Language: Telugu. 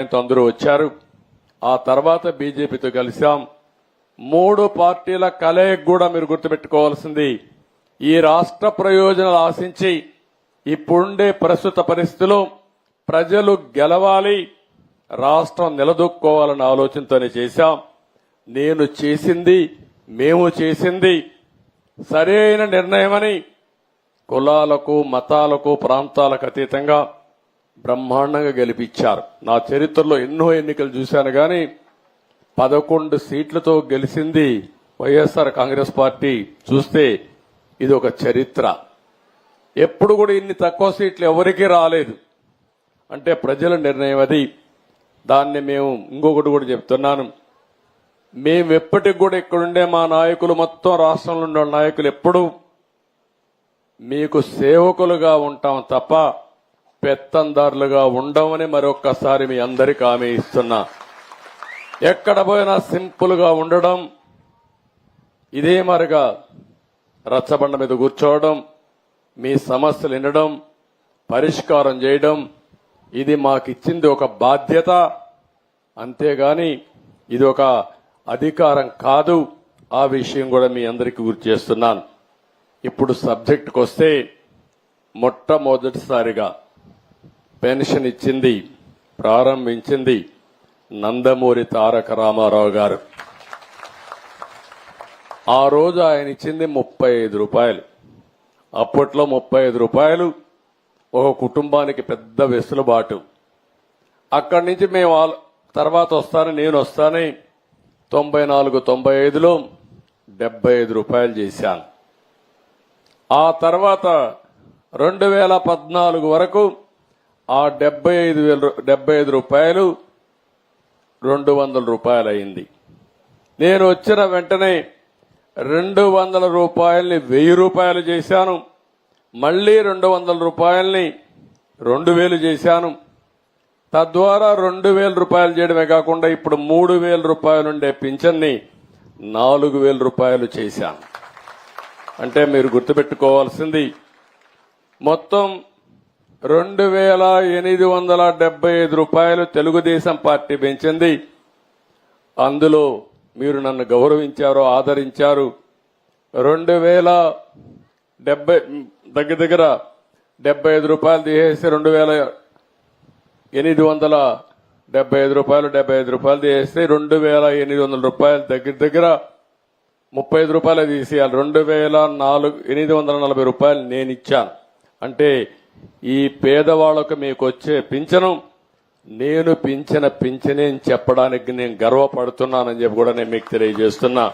అందరూ వచ్చారు. ఆ తర్వాత బీజేపీతో కలిశాం. మూడు పార్టీల కలయిక కూడా మీరు గుర్తుపెట్టుకోవాల్సింది. ఈ రాష్ట్ర ప్రయోజనాలు ఆశించి ఇప్పుడుండే ప్రస్తుత పరిస్థితిలో ప్రజలు గెలవాలి రాష్ట్రం నిలదొక్కోవాలన్న ఆలోచనతోనే చేశాం. నేను చేసింది మేము చేసింది సరైన నిర్ణయమని కులాలకు మతాలకు ప్రాంతాలకు అతీతంగా బ్రహ్మాండంగా గెలిపించారు. నా చరిత్రలో ఎన్నో ఎన్నికలు చూశాను కానీ పదకొండు సీట్లతో గెలిచింది వైఎస్ఆర్ కాంగ్రెస్ పార్టీ. చూస్తే ఇది ఒక చరిత్ర. ఎప్పుడు కూడా ఇన్ని తక్కువ సీట్లు ఎవరికీ రాలేదు. అంటే ప్రజల నిర్ణయం అది. దాన్ని మేము ఇంకొకటి కూడా చెప్తున్నాను. మేము ఎప్పటికి కూడా ఇక్కడుండే మా నాయకులు మొత్తం రాష్ట్రంలో ఉండే నాయకులు ఎప్పుడు మీకు సేవకులుగా ఉంటాం తప్ప పెత్తందారులుగా ఉండమని మరొక్కసారి మీ అందరికీ హామీ ఇస్తున్నా. ఎక్కడ పోయినా సింపుల్గా ఉండడం ఇదే మరిగా రచ్చబండ మీద కూర్చోవడం మీ సమస్యలు వినడం పరిష్కారం చేయడం ఇది మాకిచ్చింది ఒక బాధ్యత. అంతేగాని ఇది ఒక అధికారం కాదు. ఆ విషయం కూడా మీ అందరికీ గుర్తు చేస్తున్నాను. ఇప్పుడు సబ్జెక్టుకు వస్తే మొట్టమొదటిసారిగా పెన్షన్ ఇచ్చింది ప్రారంభించింది నందమూరి తారక రామారావు గారు. ఆ రోజు ఆయన ఇచ్చింది ముప్పై ఐదు రూపాయలు. అప్పట్లో ముప్పై ఐదు రూపాయలు ఒక కుటుంబానికి పెద్ద వెసులుబాటు. అక్కడి నుంచి మేము తర్వాత వస్తాను నేను వస్తానని తొంభై నాలుగు తొంభై ఐదులో డెబ్బై ఐదు రూపాయలు చేశాను. ఆ తర్వాత రెండు వేల పద్నాలుగు వరకు ఆ డెబ్బై ఐదు వేల డెబ్బై ఐదు రూపాయలు రెండు వందల రూపాయలు అయింది నేను వచ్చిన వెంటనే రెండు వందల రూపాయల్ని వెయ్యి రూపాయలు చేశాను. మళ్ళీ రెండు వందల రూపాయల్ని రెండు వేలు చేశాను. తద్వారా రెండు వేల రూపాయలు చేయడమే కాకుండా ఇప్పుడు మూడు వేల రూపాయలు ఉండే పింఛన్ని నాలుగు వేల రూపాయలు చేశాను. అంటే మీరు గుర్తుపెట్టుకోవాల్సింది మొత్తం రెండు వేల ఎనిమిది వందల డెబ్బై ఐదు రూపాయలు తెలుగుదేశం పార్టీ పెంచింది. అందులో మీరు నన్ను గౌరవించారు ఆదరించారు. రెండు వేల డెబ్బై దగ్గర దగ్గర డెబ్బై ఐదు రూపాయలు తీసేసి రెండు వేల ఎనిమిది వందల డెబ్బై ఐదు రూపాయలు డెబ్బై ఐదు రూపాయలు తీసేస్తే రెండు వేల ఎనిమిది వందల రూపాయలు దగ్గర దగ్గర ముప్పై ఐదు రూపాయలు తీసేయాలి. రెండు వేల నాలుగు ఎనిమిది వందల నలభై రూపాయలు నేను ఇచ్చాను అంటే ఈ పేదవాళ్ళకు మీకు వచ్చే పింఛను నేను పింఛన పింఛనే అని చెప్పడానికి నేను గర్వపడుతున్నానని చెప్పి కూడా నేను మీకు తెలియజేస్తున్నా.